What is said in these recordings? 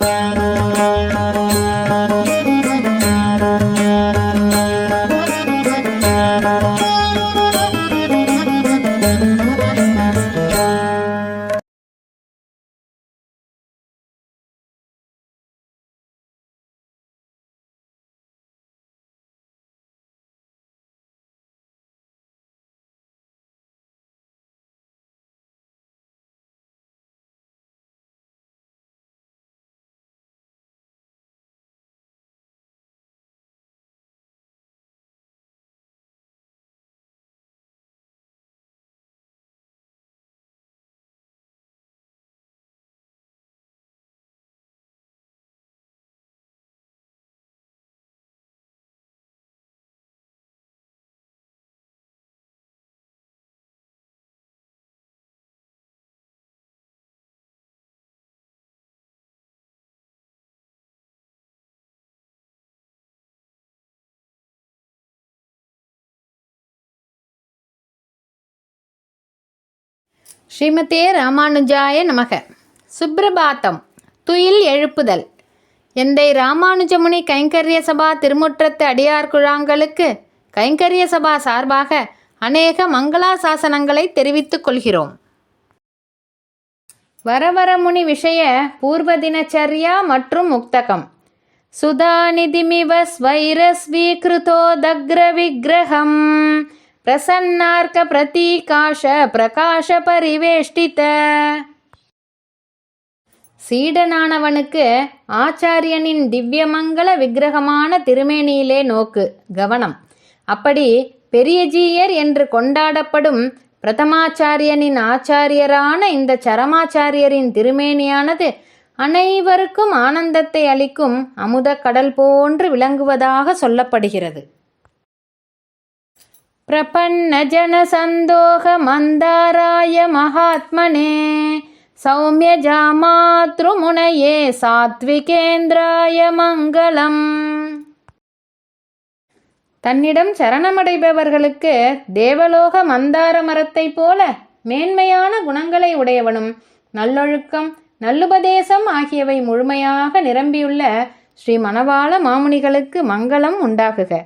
Música ஸ்ரீமதே ராமானுஜாய நமக. சுப்ரபாத்தம். துயில் எழுப்புதல். எந்தை ராமானுஜமுனி கைங்கரிய சபா திருமுற்றத்து அடியார் குழாங்களுக்கு கைங்கரிய சபா சார்பாக அநேக மங்களாசாசனங்களை தெரிவித்துக் கொள்கிறோம். வரவரமுனி விஷய பூர்வ தினச்சரியா மற்றும் முக்தகம். சுதாநிதிமிவ ஸ்வைரஸ்வீகிருதோ தக்ர விக்கிரகம் பிரசன்னார்க்க பிரதீகாஷ பிரகாஷ பரிவேஷ்டித சீடனானவனுக்கு ஆச்சாரியனின் திவ்யமங்கள விக்கிரகமான திருமேனியிலே நோக்கு கவனம். அப்படி பெரியஜீயர் என்று கொண்டாடப்படும் பிரதமாச்சாரியனின் ஆச்சாரியரான இந்த சரமாச்சாரியரின் திருமேனியானது அனைவருக்கும் ஆனந்தத்தை அளிக்கும் அமுத கடல் போன்று விளங்குவதாக சொல்லப்படுகிறது. प्रपन्नजनसन्दोहमन्दाराय महात्मने सौम्यजामातृमुनये சாத்விகேந்திராய மங்களம் தன்னிடம் சரணமடைபவர்களுக்கு தேவலோக மந்தார மரத்தைப் போல மேன்மையான குணங்களை உடையவனும் நல்லொழுக்கம் நல்லுபதேசம் ஆகியவை முழுமையாக நிரம்பியுள்ள ஸ்ரீ மணவாள மாமுனிகளுக்கு மங்களம் உண்டாகுக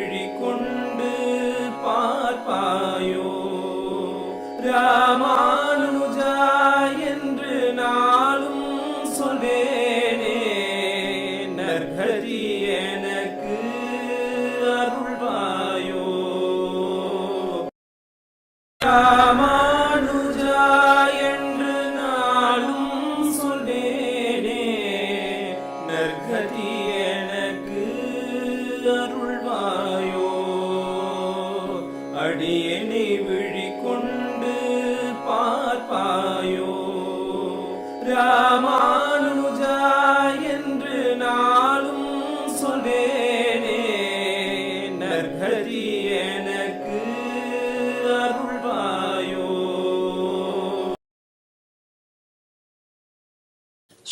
ராமானுஜா என்று நாளும் சொல்வேனே நற்கதி எனக்கு அருள்வாயோ. அடியனை விழிக்கொண்டு பார்ப்பாயோ. ராமா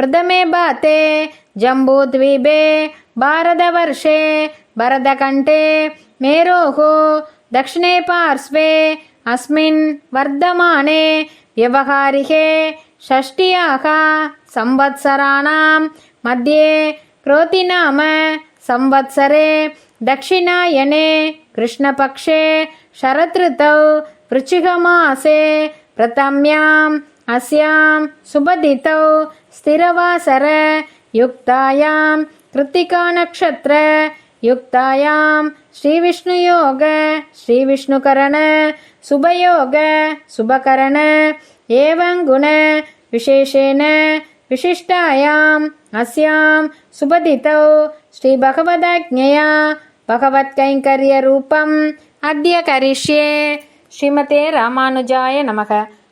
प्रथमे बाते जम्बूद्वीपे भारतवर्षे भरतकण्ठे मेरोः दक्षिणे पार्श्वे अस्मिन् वर्धमाने व्यवहारिके षष्ट्याः संवत्सराणां मध्ये क्रोतिनाम संवत्सरे दक्षिणायने कृष्णपक्षे शरदृतौ वृश्चिकमासे प्रथम्याम् अस्यां सुबदितौ स्थिरवासर युक्तायां कृत्तिकानक्षत्र युक्तायां श्रीविष्णुयोग श्रीविष्णुकरण सुभयोग शुभकरण एवं गुण विशेषेण विशिष्टायाम् अस्यां सुबदितौ श्रीभगवदाज्ञया भगवत्कैङ्कर्यरूपम् अद्य करिष्ये श्रीमते रामानुजाय नमः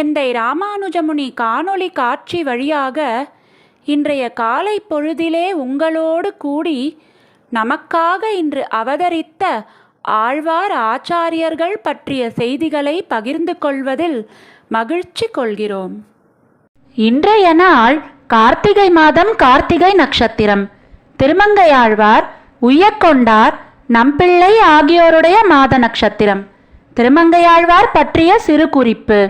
எந்தை ராமானுஜமுனி காணொளி காட்சி வழியாக இன்றைய காலை பொழுதிலே உங்களோடு கூடி நமக்காக இன்று அவதரித்த ஆழ்வார் ஆச்சாரியர்கள் பற்றிய செய்திகளை பகிர்ந்து கொள்வதில் மகிழ்ச்சி கொள்கிறோம். இன்றைய நாள் கார்த்திகை மாதம் கார்த்திகை நட்சத்திரம். திருமங்கையாழ்வார் உய்யக்கொண்டார் நம்பிள்ளை ஆகியோருடைய மாத நட்சத்திரம். திருமங்கையாழ்வார் பற்றிய சிறு குறிப்பு.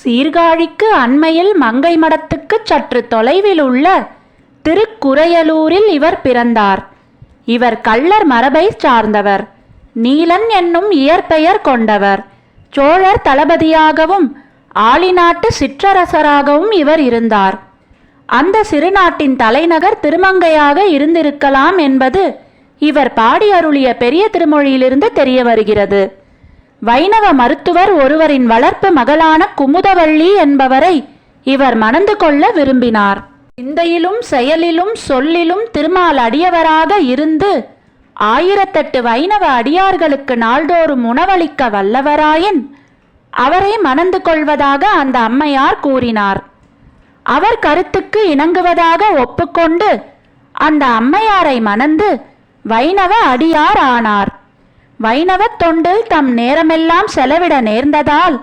சீர்காழிக்கு அண்மையில் மங்கை மடத்துக்கு சற்று தொலைவில் உள்ள திருக்குறையலூரில் இவர் பிறந்தார். இவர் கள்ளர் மரபை சார்ந்தவர். நீலன் என்னும் இயற்பெயர் கொண்டவர். சோழர் தளபதியாகவும் ஆளிநாட்டு சிற்றரசராகவும் இவர் இருந்தார். அந்த சிறுநாட்டின் தலைநகர் திருமங்கையாக இருந்திருக்கலாம் என்பது இவர் பாடி அருளிய பெரிய திருமொழியிலிருந்து தெரிய வருகிறது. வைணவ மருத்துவர் ஒருவரின் வளர்ப்பு மகளான குமுதவள்ளி என்பவரை இவர் மணந்து கொள்ள விரும்பினார். சிந்தையிலும் செயலிலும் சொல்லிலும் திருமால் அடியவராக இருந்து ஆயிரத்தெட்டு வைணவ அடியார்களுக்கு நாள்தோறும் உணவளிக்க வல்லவராயின் அவரை மணந்து கொள்வதாக அந்த அம்மையார் கூறினார். அவர் கருத்துக்கு இணங்குவதாக ஒப்புக்கொண்டு அந்த அம்மையாரை மணந்து வைணவ அடியார் ஆனார். வைணவத் தொண்டில் தம் நேரமெல்லாம் செலவிட நேர்ந்ததால்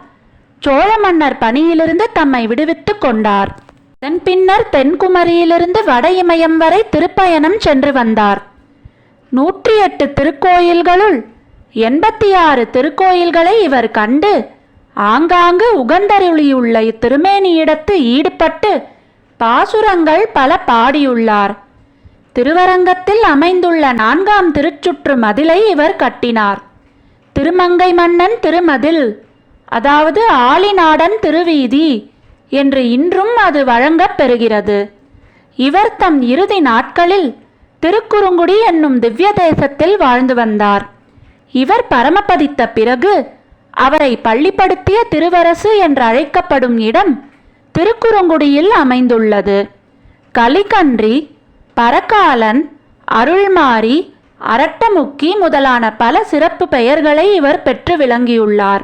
சோழ மன்னர் பணியிலிருந்து தம்மை விடுவித்துக் கொண்டார். அதன் பின்னர் தென்குமரியிலிருந்து வட இமயம் வரை திருப்பயணம் சென்று வந்தார். நூற்றி எட்டு திருக்கோயில்களுள் எண்பத்தி ஆறு திருக்கோயில்களை இவர் கண்டு ஆங்காங்கு உகந்தருளியுள்ள இத்திருமேனியிடத்து ஈடுபட்டு பாசுரங்கள் பல பாடியுள்ளார். திருவரங்கத்தில் அமைந்துள்ள நான்காம் திருச்சுற்று மதிலை இவர் கட்டினார். திருமங்கை மன்னன் திருமதில் அதாவது ஆலிநாடன் திருவீதி என்று இன்றும் அது வழங்கப் பெறுகிறது. இவர் தம் இறுதி நாட்களில் திருக்குறுங்குடி என்னும் திவ்ய தேசத்தில் வாழ்ந்து வந்தார். இவர் பரமபதித்த பிறகு அவரை பள்ளிப்படுத்திய திருவரசு என்று அழைக்கப்படும் இடம் திருக்குறுங்குடியில் அமைந்துள்ளது. கலிகன்றி பரகாலன் அருள்மாரி அரட்டமுக்கி முதலான பல சிறப்பு பெயர்களை இவர் பெற்று விளங்கியுள்ளார்.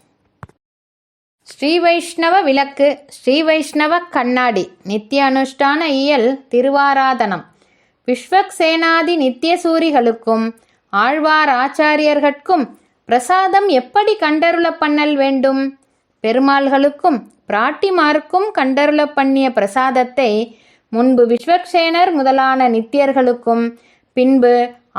ஸ்ரீ வைஷ்ணவ விளக்கு ஸ்ரீ வைஷ்ணவ கண்ணாடி நித்திய அனுஷ்டான இயல் திருவாராதனம். விஸ்வக்சேனாதி நித்திய சூரிகளுக்கும் ஆழ்வார் ஆச்சாரியர்கட்கும் பிரசாதம் எப்படி கண்டருள பண்ணல் வேண்டும்? பெருமாள்களுக்கும் பிராட்டிமாருக்கும் கண்டருள பண்ணிய பிரசாதத்தை முன்பு விஸ்வக்சேனர் முதலான நித்தியர்களுக்கும் பின்பு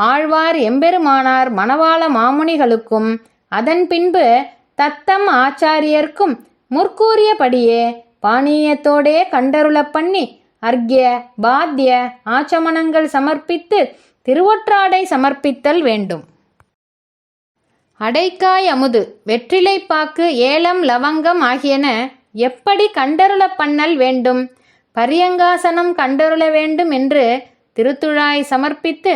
ஆழ்வார் எம்பெருமானார் மணவாள மாமுனிகளுக்கும் அதன் பின்பு தத்தம் ஆச்சாரியர்க்கும் முற்கூறியபடியே பானீயத்தோடே கண்டருளப் பண்ணி அர்க்ய பாத்திய ஆச்சமணங்கள் சமர்ப்பித்து திருவொற்றாடை சமர்ப்பித்தல் வேண்டும். அடைக்காய் அமுது வெற்றிலைப்பாக்கு ஏலம் லவங்கம் ஆகியன எப்படி கண்டருள பண்ணல் வேண்டும்? பரியங்காசனம் கண்டருள வேண்டும் என்று திருத்துழாய் சமர்ப்பித்து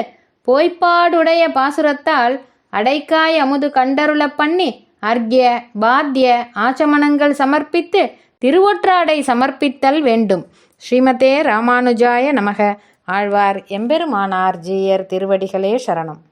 போய்ப்பாடுடைய பாசுரத்தால் அடைக்காய் அமுது கண்டருள பண்ணி அர்க்ய பாத்திய ஆச்சமணங்கள் சமர்ப்பித்து திருவொற்றாடை சமர்ப்பித்தல் வேண்டும். ஸ்ரீமதே ராமானுஜாய நமக. ஆழ்வார் எம்பெருமானார் ஜீயர் திருவடிகளே சரணம்.